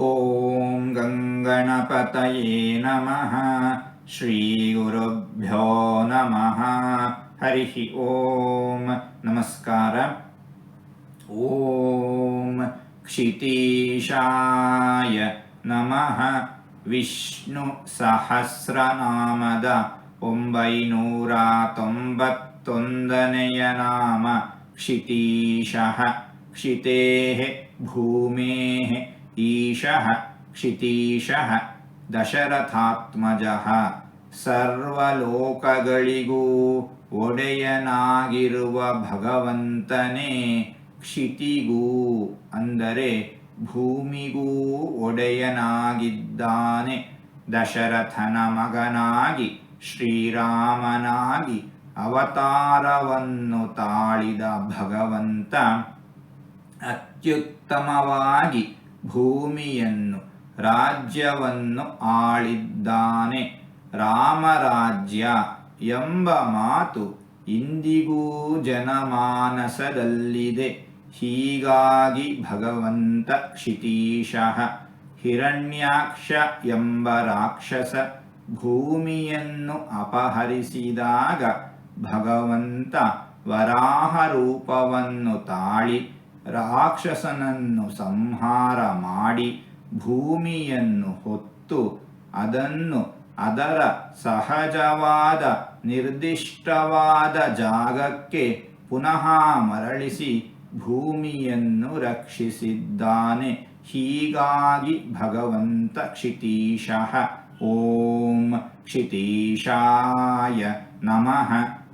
ॐ गङ्गणपतये नमः श्रीगुरुभ्यो नमः हरिः ॐ नमस्कार ॐ क्षितीशाय नमः ವಿಷ್ಣು ಒಂಬೈನೂರ ತೊಂಬತ್ತೊಂದನೆಯ ನಾಮ क्षितीशः क्षितेः भूमेः ईशः क्षितीशः ದಶರಥಾತ್ಮಜಃ ಸರ್ವಲೋಕಗಳಿಗೂ ಒಡೆಯನಾಗಿರುವ ಭಗವಂತನೇ ಕ್ಷಿತಿಗೂ ಅಂದರೆ ಭೂಮಿಗೂ ಒಡೆಯನಾಗಿದ್ದಾನೆ ದಶರಥನ ಮಗನಾಗಿ ಶ್ರೀರಾಮನಾಗಿ ಅವತಾರವನ್ನು ತಾಳಿದ ಭಗವಂತ ಅತ್ಯುತ್ತಮವಾಗಿ ಭೂಮಿಯನ್ನು, ರಾಜ್ಯವನ್ನು ಆಳಿದ್ದಾನೆ. ರಾಮರಾಜ್ಯ ಎಂಬ ಮಾತು ಇಂದಿಗೂ ಜನಮಾನಸದಲ್ಲಿದೆ. ಹೀಗಾಗಿ ಭಗವಂತ ಕ್ಷಿತೀಶಃ ಹಿರಣ್ಯಾಕ್ಷ ಎಂಬ ರಾಕ್ಷಸ ಭೂಮಿಯನ್ನು ಅಪಹರಿಸಿದಾಗ ಭಗವಂತ ವರಾಹ ರೂಪವನ್ನು ತಾಳಿ ರಾಕ್ಷಸನನ್ನು ಸಂಹಾರ ಮಾಡಿ ಭೂಮಿಯನ್ನು ಹೊತ್ತು ಅದನ್ನು ಅದರ ಸಹಜವಾದ ನಿರ್ದಿಷ್ಟವಾದ ಜಾಗಕ್ಕೆ ಪುನಃ ಮರಳಿಸಿ ಭೂಮಿಯನ್ನು ರಕ್ಷಿಸಿದ್ದಾನೆ. ಹೀಗಾಗಿ ಭಗವಂತ ಕ್ಷಿತೀಶಃ. ಓಂ ಕ್ಷಿತೀಶಾಯ ನಮಃ.